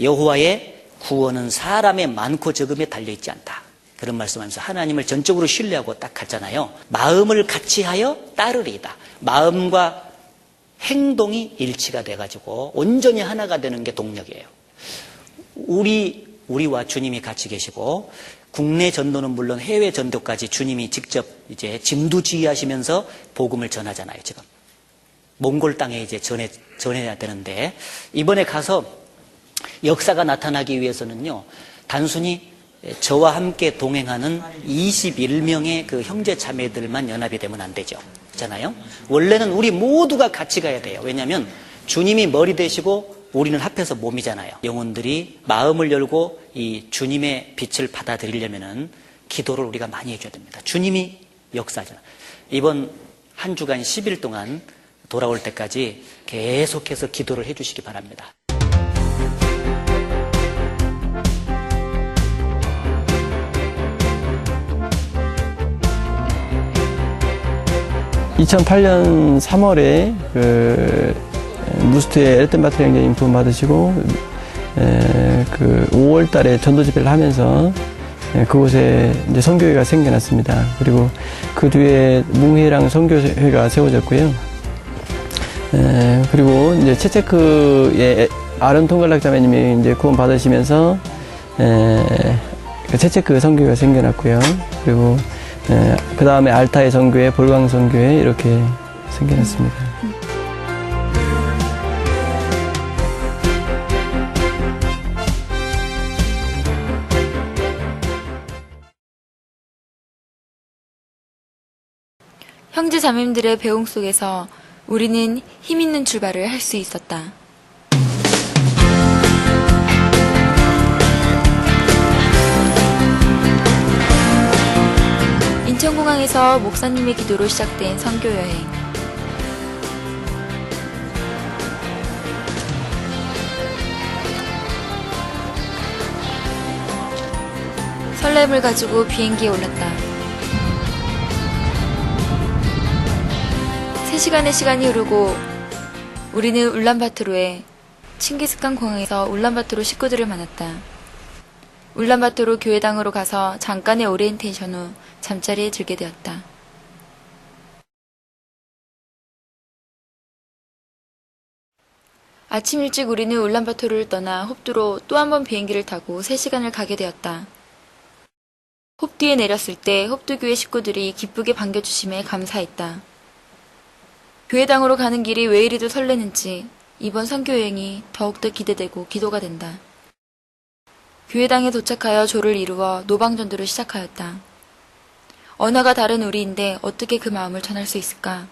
여호와의 구원은 사람의 많고 적음에 달려 있지 않다. 그런 말씀하면서 하나님을 전적으로 신뢰하고 딱 갔잖아요. 마음을 같이 하여 따르리이다. 마음과 행동이 일치가 돼가지고 온전히 하나가 되는 게 동력이에요. 우리 우리와 주님이 같이 계시고 국내 전도는 물론 해외 전도까지 주님이 직접 이제 진두지휘하시면서 복음을 전하잖아요. 지금 몽골 땅에 이제 전해 전해야 되는데 이번에 가서 역사가 나타나기 위해서는요 단순히 저와 함께 동행하는 21명의 그 형제 자매들만 연합이 되면 안 되죠. 잖아요. 원래는 우리 모두가 같이 가야 돼요. 왜냐하면 주님이 머리 되시고 우리는 합해서 몸이잖아요. 영혼들이 마음을 열고 이 주님의 빛을 받아들이려면은 기도를 우리가 많이 해줘야 됩니다. 주님이 역사잖아요. 이번 한 주간 10일 동안 돌아올 때까지 계속해서 기도를 해주시기 바랍니다. 2008년 3월에 그 무스트의 엘튼 바트 형제님 부름 받으시고 에, 그 5월 달에 전도 집회를 하면서 에, 그곳에 이제 선교회가 생겨났습니다. 그리고 그 뒤에 뭉회랑 선교회가 세워졌고요. 에, 그리고 이제 채체크의 아론 통갈락 자매님이 이제 구원 받으시면서 에, 그 채체크 선교회가 생겨났고요. 그리고 그 다음에 알타의 선교회, 볼강 선교회 이렇게 생겨났습니다. 형제 자매들의 배웅 속에서 우리는 힘 있는 출발을 할 수 있었다. 인천공항에서 목사님의 기도로 시작된 선교 여행. 설렘을 가지고 비행기에 올랐다. 3시간의 시간이 흐르고 우리는 울란바토르에 칭기스칸 공항에서 울란바토르 식구들을 만났다. 울란바토르 교회당으로 가서 잠깐의 오리엔테이션 후 잠자리에 들게 되었다. 아침 일찍 우리는 울란바토르를 떠나 홉두로 또 한 번 비행기를 타고 3시간을 가게 되었다. 홉두에 내렸을 때 홉두교회 식구들이 기쁘게 반겨주심에 감사했다. 교회당으로 가는 길이 왜 이리도 설레는지 이번 선교여행이 더욱더 기대되고 기도가 된다. 교회당에 도착하여 조를 이루어 노방전도를 시작하였다. 언어가 다른 우리인데 어떻게 그 마음을 전할 수 있을까?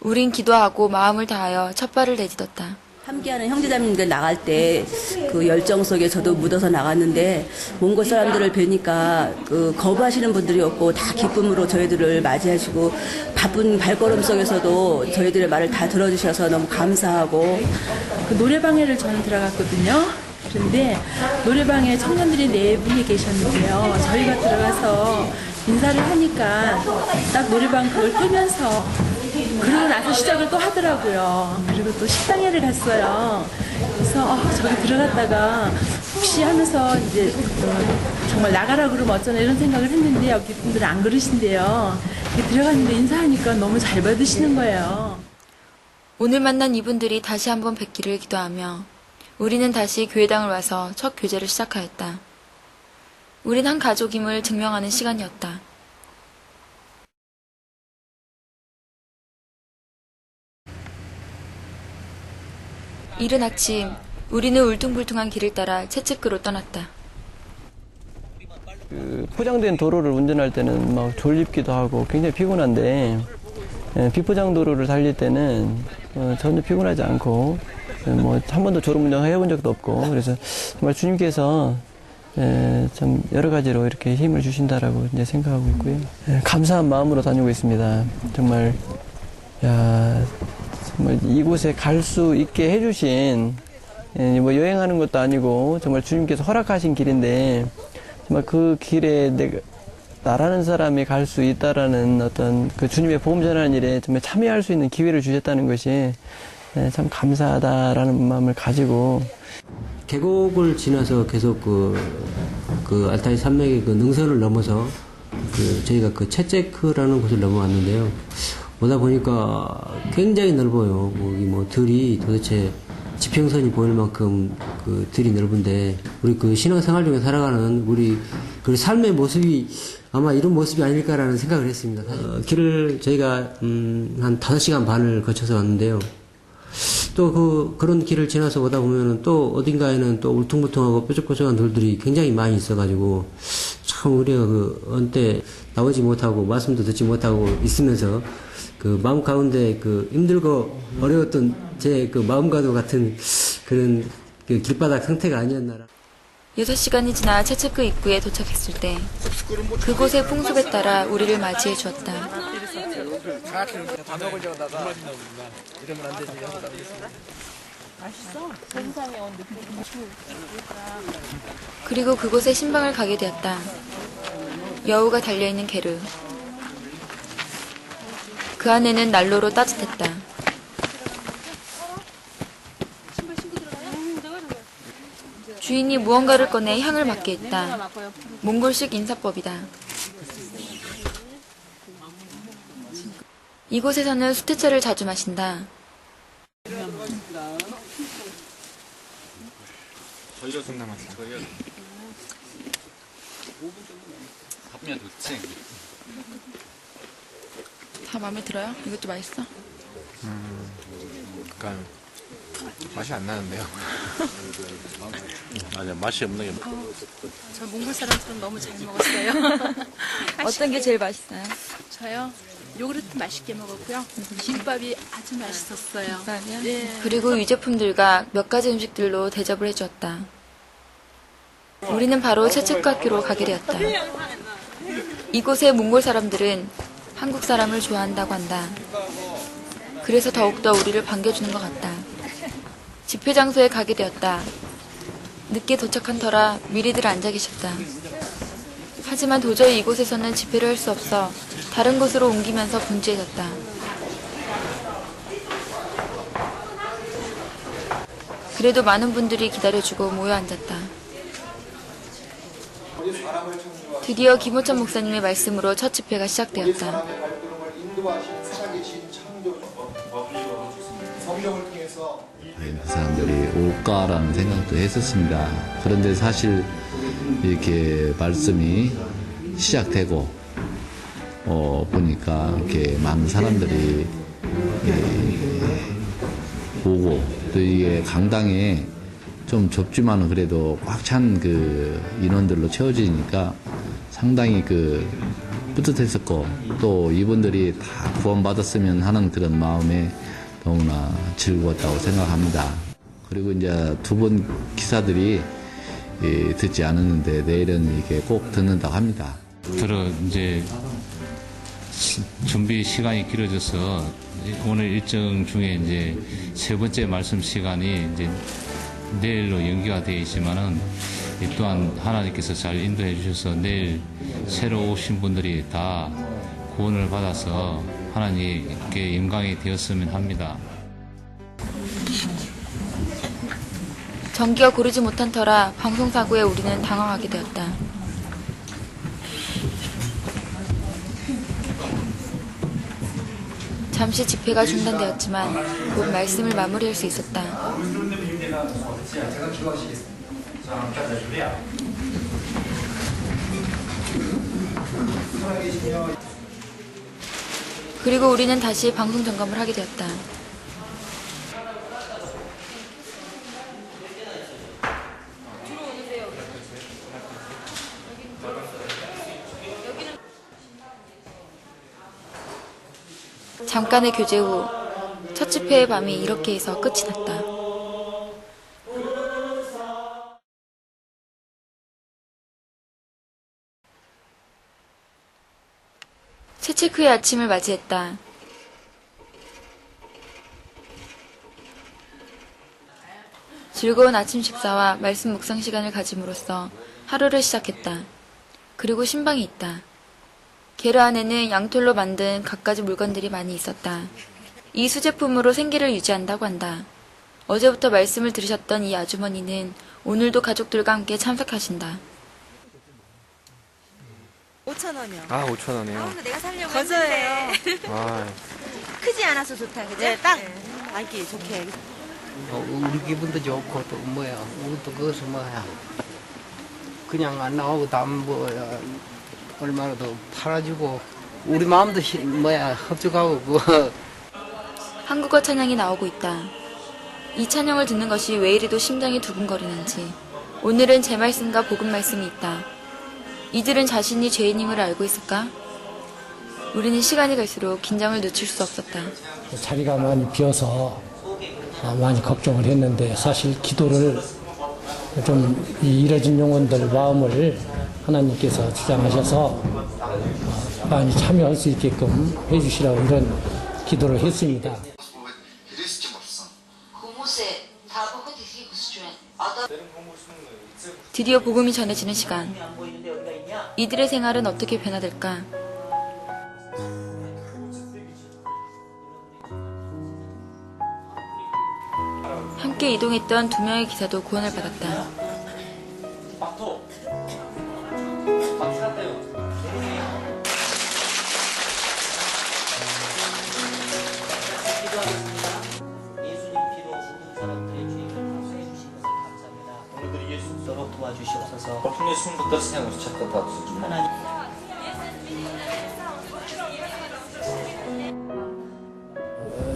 우린 기도하고 마음을 다하여 첫 발을 내딛었다. 함께하는 형제자매님들 나갈 때 그 열정 속에 저도 묻어서 나갔는데 몽골 사람들을 뵈니까 그 거부하시는 분들이 없고 다 기쁨으로 저희들을 맞이하시고 바쁜 발걸음 속에서도 저희들의 말을 다 들어주셔서 너무 감사하고 그 노래방에를 저는 들어갔거든요. 그런데 노래방에 청년들이 네 분이 계셨는데요. 저희가 들어가서 인사를 하니까 딱 노래방 그걸 끄면서 그러고 나서 시작을 또 하더라고요. 그리고 또 식당에를 갔어요. 그래서 어, 저기 들어갔다가 혹시 하면서 이제 어, 정말 나가라 그러면 어쩌나 이런 생각을 했는데 여기 분들은 안 그러신데요. 들어갔는데 인사하니까 너무 잘 받으시는 거예요. 오늘 만난 이분들이 다시 한번 뵙기를 기도하며 우리는 다시 교회당을 와서 첫 교제를 시작하였다. 우린 한 가족임을 증명하는 시간이었다. 이른 아침, 우리는 울퉁불퉁한 길을 따라 채찍크로 떠났다. 그 포장된 도로를 운전할 때는 막 졸립기도 하고 굉장히 피곤한데 예, 비포장 도로를 달릴 때는 어, 전혀 피곤하지 않고 예, 뭐 한 번도 졸음운전 해본 적도 없고 그래서 정말 주님께서 예, 참 여러 가지로 이렇게 힘을 주신다라고 이제 생각하고 있고요. 예, 감사한 마음으로 다니고 있습니다. 정말 야 정말 이곳에 갈 수 있게 해주신 예, 뭐 여행하는 것도 아니고 정말 주님께서 허락하신 길인데 정말 그 길에 내가 나라는 사람이 갈 수 있다라는 어떤 그 주님의 복음 전하는 일에 정말 참여할 수 있는 기회를 주셨다는 것이 예, 참 감사하다라는 마음을 가지고 계곡을 지나서 계속 그, 그 알타이 산맥의 그 능선을 넘어서 그 저희가 그 채제크라는 곳을 넘어왔는데요. 오다 보니까 굉장히 넓어요. 뭐, 여기 뭐 들이 도대체 지평선이 보일 만큼 그 들이 넓은데 우리 그 신앙생활 중에 살아가는 우리 그 삶의 모습이 아마 이런 모습이 아닐까라는 생각을 했습니다. 사실. 어, 길을 저희가 음, 한 5시간 반을 거쳐서 왔는데요. 또 그, 그런 길을 지나서 오다 보면은 또 어딘가에는 또 울퉁불퉁하고 뾰족뾰족한 돌들이 굉장히 많이 있어가지고 참 우리가 그 언때 나오지 못하고 말씀도 듣지 못하고 있으면서 그 마음 가운데 그 힘들고 어려웠던 제 그 마음과도 같은 그런 그 길바닥 상태가 아니었나라. 6시간이 지나 채채크 입구에 도착했을 때 그곳의 풍습에 따라 우리를 맞이해 주었다. 그리고 그곳에 신방을 가게 되었다. 여우가 달려있는 게르. 그 안에는 난로로 따뜻했다. 주인이 무언가를 꺼내 향을 맡게 했다. 몽골식 인사법이다. 이곳에서는 수태차를 자주 마신다. 다 마음에 들어요? 이것도 맛있어? 약간 맛이 안 나는데요. 아니야 맛이 없는 게저 몽골 사람처럼 너무 잘 먹었어요. 어떤 게 제일 맛있어요? 저요. 요구르트 맛있게 먹었고요. 김밥이 아주 맛있었어요. 네. 그리고 유제품들과 몇 가지 음식들로 대접을 해주었다. 우리는 바로 학교로 가게 되었다. 이곳의 몽골 사람들은 한국 사람을 좋아한다고 한다. 그래서 더욱더 우리를 반겨주는 것 같다. 집회 장소에 가게 되었다. 늦게 도착한 터라 미리들 앉아 계셨다. 하지만 도저히 이곳에서는 집회를 할 수 없어 다른 곳으로 옮기면서 분주해졌다. 그래도 많은 분들이 기다려주고 모여 앉았다. 드디어 김호천 목사님의 말씀으로 첫 집회가 시작되었다. 그 사람들이 올까라는 생각도 했었습니다. 그런데 사실 이렇게 말씀이 시작되고 어, 보니까 이렇게 많은 사람들이 예, 오고 또 이게 강당에 좀 좁지만은 그래도 꽉 찬 그 인원들로 채워지니까 상당히 그 뿌듯했었고 또 이분들이 다 구원받았으면 하는 그런 마음에 너무나 즐거웠다고 생각합니다. 그리고 이제 두 번 기사들이 예, 듣지 않았는데 내일은 이게 꼭 듣는다고 합니다. 들어 이제 시- 준비 시간이 길어져서 오늘 일정 중에 이제 세 번째 말씀 시간이 이제 내일로 연기가 되어 있지만은 이 또한 하나님께서 잘 인도해 주셔서 내일 새로 오신 분들이 다 구원을 받아서 하나님께 영광이 되었으면 합니다. 전기가 고르지 못한 터라 방송 사고에 우리는 당황하게 되었다. 잠시 집회가 중단되었지만 곧 말씀을 마무리할 수 있었다. 그리고 우리는 다시 방송 점검을 하게 되었다. 잠깐의 교제 후 첫 집회의 밤이 이렇게 해서 끝이 났다. 새 체크의 아침을 맞이했다. 즐거운 아침 식사와 말씀 묵상 시간을 가짐으로써 하루를 시작했다. 그리고 신방이 있다. 게르 안에는 양털로 만든 갖가지 물건들이 많이 있었다. 이 수제품으로 생계를 유지한다고 한다. 어제부터 말씀을 들으셨던 이 아주머니는 오늘도 가족들과 함께 참석하신다. 5천 원이요. 아 5천 원이요. 내가 살려고 거저예요. 아 크지 않아서 좋다, 그죠? 네, 딱 앉기 좋게. 어, 우리 기분도 좋고 또 뭐야 우리도 그것은 뭐야 그냥 안 나오고 담뭐 얼마나 더 팔아주고 우리 마음도 시- 뭐야 흡족하고 그 한국어 찬양이 나오고 있다. 이 찬양을 듣는 것이 왜 이리도 심장이 두근거리는지. 오늘은 제 말씀과 복음 말씀이 있다. 이들은 자신이 죄인임을 알고 있을까? 우리는 시간이 갈수록 긴장을 늦출 수 없었다. 자리가 많이 비어서 아, 많이 걱정을 했는데 사실 기도를 좀 이 이뤄진 영혼들 마음을 하나님께서 주장하셔서 어, 많이 참여할 수 있게끔 해주시라고 이런 기도를 했습니다. 드디어 복음이 전해지는 시간. 이들의 생활은 어떻게 변화될까? 함께 이동했던 두 명의 기사도 구원을 받았다. 도와주시옵소서. Оттуда сумка търсене в чаката от 하나님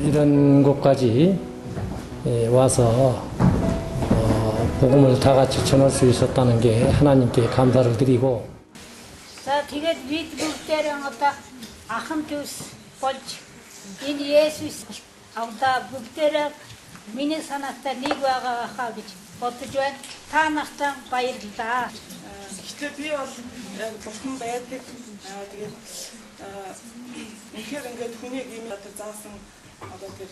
이런 곳까지 예, 와서 어, 복음을 다 같이 전할 수 있었다는 게 하나님께 감사를 드리고 За тэгээд бид бүгдээрээ одоо ахын төс болж энэ Есүс одоо бүгдээрээ миний санаатай нэг байгаа хаа гэж бодож байна. Та нартай баярлалаа. Гэхдээ би бол яг бурхан байдаг. Аа тэгээд аа үнэхээр ингээд хүнийг ийм одоо заасан одоо тэр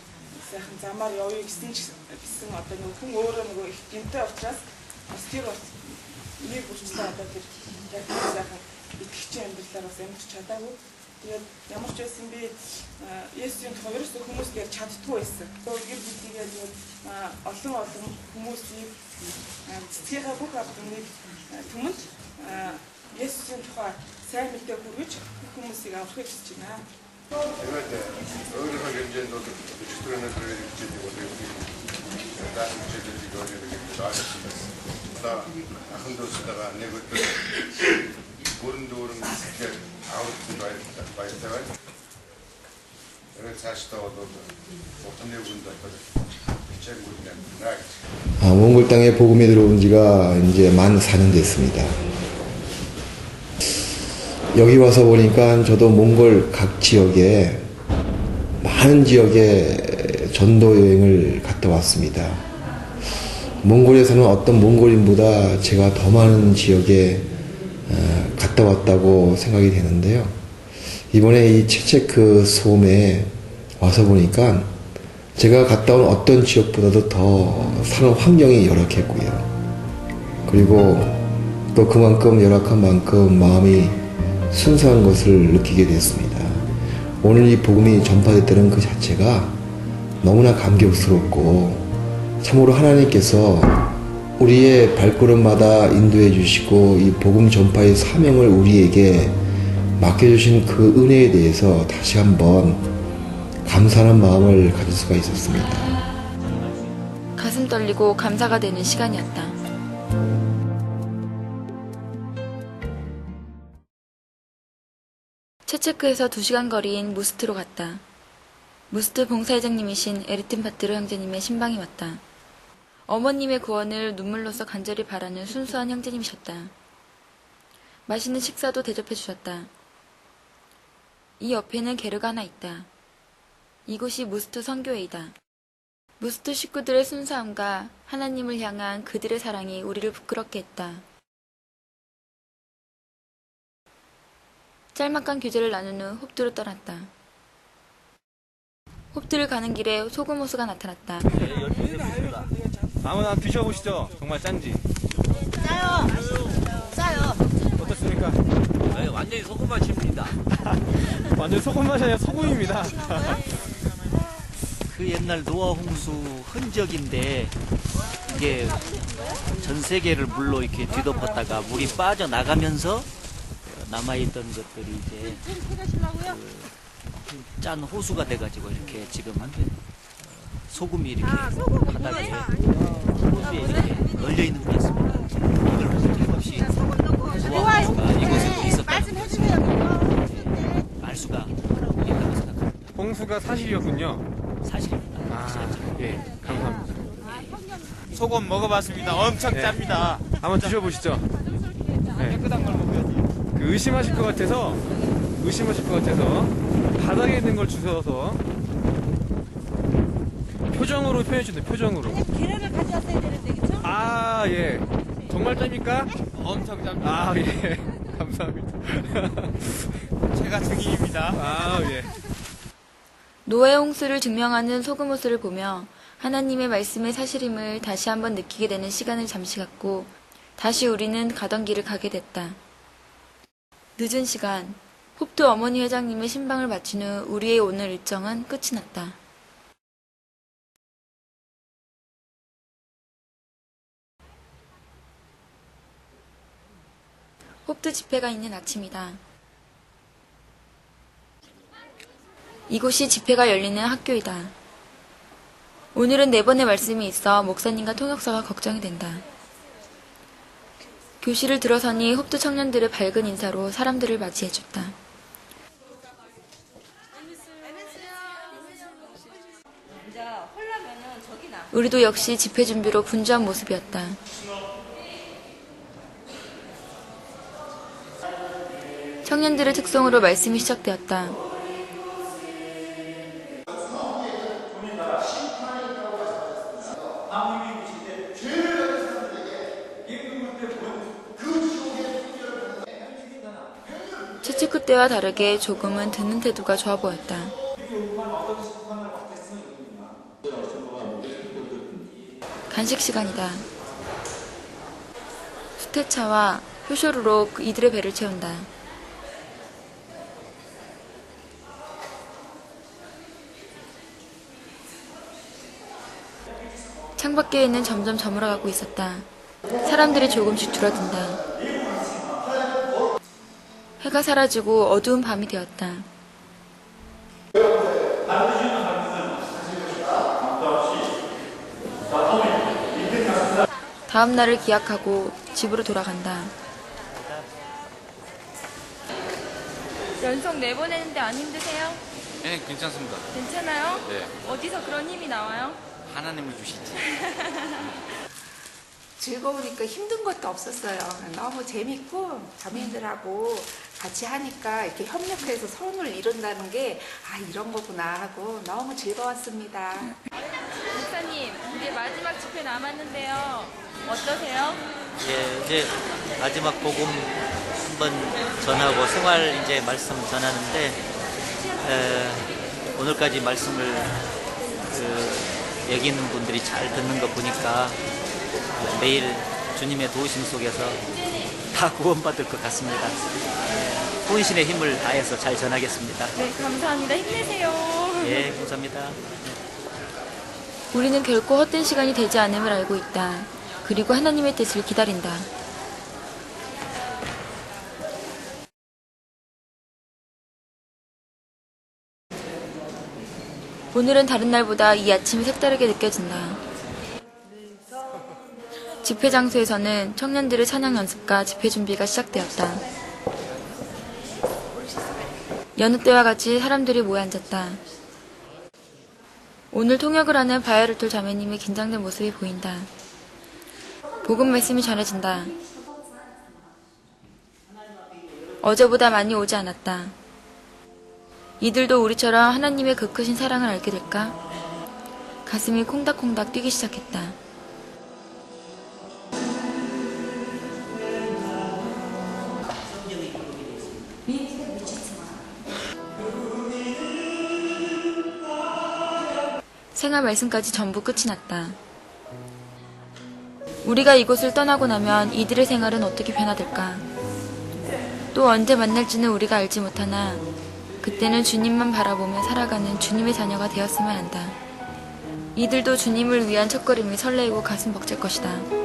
сайхан замаар явъя гэсэн ч гэсэн одоо нэг хүн өөрөө нөгөө их гинтэй учраас бас тэр бас нэг бүрчлээ одоо тэр яг сайхан итгэгчийн амьдралаар бас амьд чадаагүй. Тэгээд ямар ч байсан би Есүсийн тухай ерөөсөө хүмүүс гэж чаддгүй байсан. Тэгээд гэр тэгээд аа, олон олон хүмүүсийг аа, цэцгийнхаа бүх албаныг аа, түмэнд аа, Есүсийн тухай сайн мэдээ хүргэж бүх хүмүүсийг аврахыг хүсэж байна. тэгээд өөрийнхөө хэмжээнд бол өчтөрөнөө төрөөр хичээдэг бол юм. Даасан хичээлийг өөрөөр хэлбэл ойлгосон. Одоо ахын дүүстэйгээ нэг өдөр бүрэн дүүрэн тэгэхээр аврагтанд баярлалаа. Баярлалаа. Тэгээд цаашдаа бол утны үгэнд одоо хичээл үгнэ наа гэж. 아, 몽골 땅에 복음이 들어온 지가 이제 만 4년 됐습니다. 여기 와서 보니까 저도 몽골 각 지역에 많은 지역에 전도 여행을 갔다 왔습니다. 몽골에서는 어떤 몽골인보다 제가 더 많은 지역에 어, 갔다 왔다고 생각이 되는데요. 이번에 이 체체크 섬에 와서 보니까 제가 갔다 온 어떤 지역보다도 더 사는 환경이 열악했고요. 그리고 또 그만큼 열악한 만큼 마음이 순수한 것을 느끼게 됐습니다. 오늘 이 복음이 전파됐다는 그 자체가 너무나 감격스럽고 참으로 하나님께서 우리의 발걸음마다 인도해 주시고 이 복음 전파의 사명을 우리에게 맡겨주신 그 은혜에 대해서 다시 한번 감사하는 마음을 가질 수가 있었습니다. 가슴 떨리고 감사가 되는 시간이었다. 체체크에서 2시간 거리인 무스트로 갔다. 무스트 봉사회장님이신 에르틴 파트르 형제님의 신방이 왔다. 어머님의 구원을 눈물로써 간절히 바라는 순수한 형제님이셨다. 맛있는 식사도 대접해 주셨다. 이 옆에는 게르가 하나 있다. 이곳이 무스트 선교회이다. 무스트 식구들의 순수함과 하나님을 향한 그들의 사랑이 우리를 부끄럽게 했다. 짤막한 교제를 나눈 후 홉두로 떠났다. 홉두를 가는 길에 소금 호수가 나타났다. 아무나 드셔보시죠. 정말 짠지. 짜요. 짜요. 어떻습니까? 네, 완전히 소금 맛입니다. 완전 소금 맛이 아니라 소금입니다. 그 옛날 노아 홍수 흔적인데 이게 전 세계를 물로 이렇게 뒤덮었다가 물이 빠져 나가면서 남아있던 것들이 이제 그 짠 호수가 돼가지고 이렇게 지금 어, 소금이 이렇게 바닥에 호수에 이렇게 널려 있는 것 같습니다. 이걸 보고 틀림없이 홍수가 이곳에 있었다는 것을 알 수가 있다고 생각합니다. 홍수가 사실이었군요. 사실입니다. 아, 예, 감사합니다. 소금 먹어봤습니다. 엄청 네. 짭니다. 한번 드셔보시죠. 네. 깨끗한 걸 먹어야지. 그 의심하실 것 같아서 의심하실 것 같아서 바닥에 있는 걸 주워서 표정으로 표현해 주네 표정으로. 계란을 가져왔어야 되는데 그쵸? 아 예. 정말 짭니까? 엄청 짭니다. 아 예. 감사합니다. 제가 증인입니다. 아 예. 노아의 홍수를 증명하는 소금 호수를 보며 하나님의 말씀의 사실임을 다시 한번 느끼게 되는 시간을 잠시 갖고 다시 우리는 가던 길을 가게 됐다. 늦은 시간, 홉트 어머니 회장님의 신방을 마친 후 우리의 오늘 일정은 끝이 났다. 홉트 집회가 있는 아침이다. 이곳이 집회가 열리는 학교이다. 오늘은 네 번의 말씀이 있어 목사님과 통역사가 걱정이 된다. 교실을 들어서니 홉트 청년들의 밝은 인사로 사람들을 맞이해줬다. 우리도 역시 집회 준비로 분주한 모습이었다. 청년들의 특성으로 말씀이 시작되었다. 채찍크 때와 다르게 조금은 듣는 태도가 좋아 보였다. 간식 시간이다. 수태차와 효쇼루로 이들의 배를 채운다. 창밖에 있는 점점 저물어가고 있었다. 사람들이 조금씩 줄어든다. 해가 사라지고 어두운 밤이 되었다. 다음 날을 기약하고 집으로 돌아간다. 연속 내보내는데 안 힘드세요? 네, 괜찮습니다. 괜찮아요? 네. 어디서 그런 힘이 나와요? 하나님을 주시지. 즐거우니까 힘든 것도 없었어요. 너무 재밌고 자매들하고 같이 하니까 이렇게 협력해서 선을 이룬다는 게 아 이런 거구나 하고 너무 즐거웠습니다. 목사님, 이제 마지막 집회 남았는데요. 어떠세요? 예, 이제 마지막 복음 한번 전하고 생활 이제 말씀 전하는데 에, 오늘까지 말씀을 그, 여기 있는 분들이 잘 듣는 거 보니까 매일 주님의 도우심 속에서 다 구원받을 것 같습니다. 예, 혼신의 힘을 다해서 잘 전하겠습니다. 네, 감사합니다. 힘내세요. 예, 감사합니다. 우리는 결코 헛된 시간이 되지 않음을 알고 있다. 그리고 하나님의 뜻을 기다린다. 오늘은 다른 날보다 이 아침이 색다르게 느껴진다. 집회 장소에서는 청년들의 찬양 연습과 집회 준비가 시작되었다. 여느 때와 같이 사람들이 모여 앉았다. 오늘 통역을 하는 바이오르톨 자매님의 긴장된 모습이 보인다. 복음 말씀이 전해진다. 어제보다 많이 오지 않았다. 이들도 우리처럼 하나님의 그 크신 사랑을 알게 될까? 가슴이 콩닥콩닥 뛰기 시작했다. 생활 말씀까지 전부 끝이 났다. 우리가 이곳을 떠나고 나면 이들의 생활은 어떻게 변화될까? 또 언제 만날지는 우리가 알지 못하나 그때는 주님만 바라보며 살아가는 주님의 자녀가 되었으면 한다. 이들도 주님을 위한 첫걸음이 설레이고 가슴 벅찰 것이다.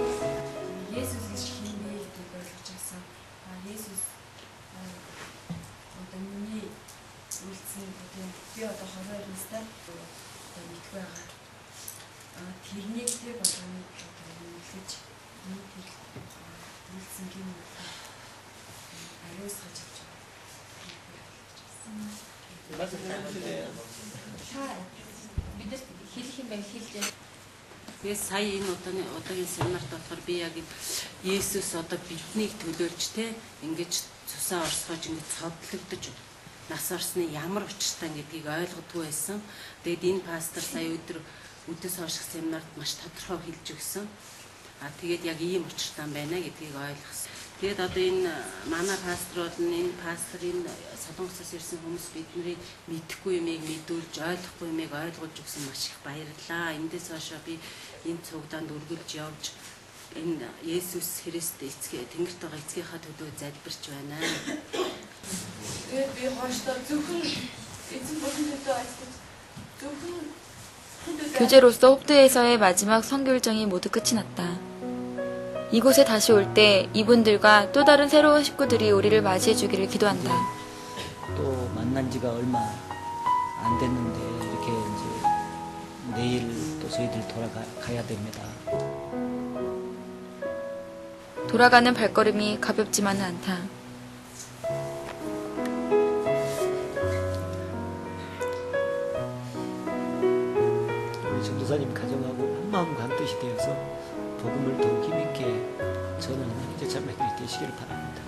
Болгоныг хэлж нийтийг үйлсэн гин ариусгаж авч Бидэрт хэлэх юм байна хэлж Би сая энэ удааны удаагийн семинарт болохоор би яг Есүс одоо биднийг төлөөлж те ингэж цусаа орсгож ингэж цодлогдож нас орсны ямар учиртай гэдгийг ойлгодгүй байсан. Тэгэд энэ пастор сая өдөр өдөөс хойших семинарт маш тодорхой хэлж өгсөн. А тэгээд яг ийм учиртай байна гэдгийг ойлгосон. Тэгээд одоо энэ манай пасторууд нь энэ пасторын солонгосоос ирсэн хүмүүс биднийг мэдэхгүй юмыг мэдүүлж ойлгохгүй юмыг ойлгуулж өгсөн маш их баярлалаа. Эндээс хойш би энэ цугдаанд үргэлж явж энэ Есүс Христ эцгээ тэнгэрт байгаа эцгийнхаа төлөө залбирч байна. Тэгээд би хойшлоо зөвхөн эзэн болон төлөө ажиллаж зөвхөн 교제로서 홉드에서의 마지막 선교 일정이 모두 끝이 났다. 이곳에 다시 올 때 이분들과 또 다른 새로운 식구들이 우리를 맞이해 주기를 기도한다. 또 만난 지가 얼마 안 됐는데 이렇게 이제 내일 또 저희들 돌아가야 됩니다. 돌아가는 발걸음이 가볍지만은 않다. 전도사님 가정하고 한 마음과 한 뜻이 되어서 복음을 더욱 힘있게 저는 형제 자매들이 되시기를 바랍니다.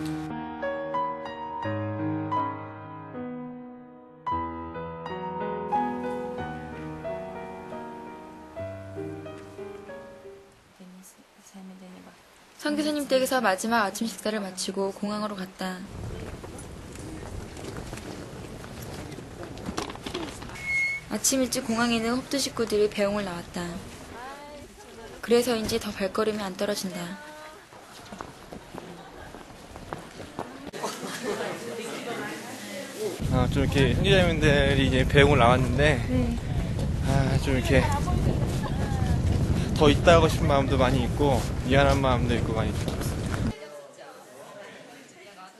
선교사님 댁에서 마지막 아침 식사를 마치고 공항으로 갔다. 아침 일찍 공항에는 홉드 식구들이 배웅을 나왔다. 그래서인지 더 발걸음이 안 떨어진다. 아, 좀 이렇게 형제자매들이 이제 배웅을 나왔는데 아, 좀 이렇게 더 있다 하고 싶은 마음도 많이 있고 미안한 마음도 있고 많이 들었어요.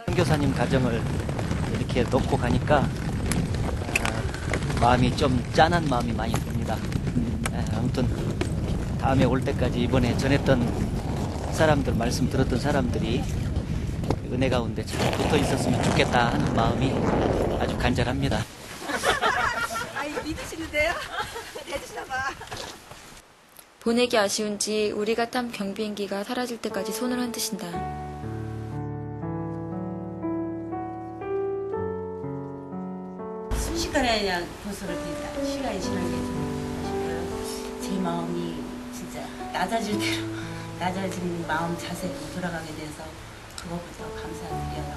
선교사님 가정을 이렇게 놓고 가니까 아, 마음이 좀 짠한 마음이 많이 듭니다. 아, 아무튼 다음에 올 때까지 이번에 전했던 사람들 말씀 들었던 사람들이 은혜 가운데 잘 붙어 있었으면 좋겠다 하는 마음이 아주 간절합니다. 아이 믿으시는데요? 해주시나 봐. 보내기 아쉬운지 우리가 탄 경비행기가 사라질 때까지 손을 흔드신다. 그냥 벌써를 뛴다. 시간이 지난 게 싶어요. 제 마음이 진짜 낮아질 대로 낮아진 마음 자세로 돌아가게 돼서 그것부터 감사드려요.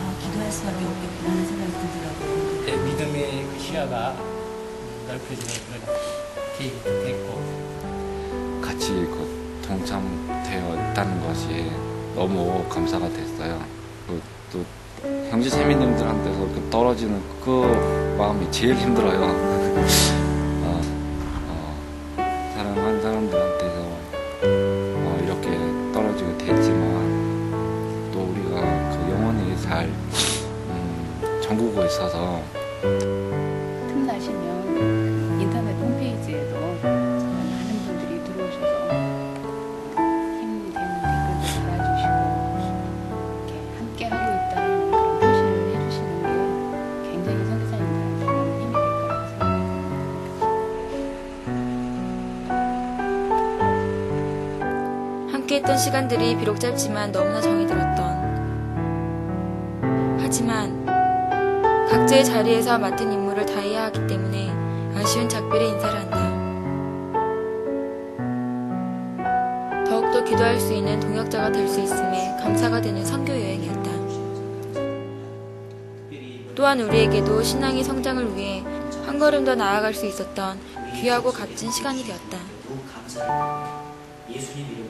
아, 기도할 수밖에 없겠구나 생각이 들더라고요. 네, 믿음의 그 시야가 넓혀지는 그런 계기도 됐고 같이 그 동참되어 있다는 것이 너무 감사가 됐어요. 그또 형제 세미님들한테서 그 떨어지는 그 마음이 제일 힘들어요. 함께했던 시간들이 비록 짧지만 너무나 정이 들었던. 하지만 각자의 자리에서 맡은 임무를 다해야 하기 때문에 아쉬운 작별의 인사를 한다. 더욱더 기도할 수 있는 동역자가 될 수 있음에 감사가 되는 선교 여행이었다. 또한 우리에게도 신앙의 성장을 위해 한 걸음 더 나아갈 수 있었던 귀하고 값진 시간이 되었다. 예수님 이름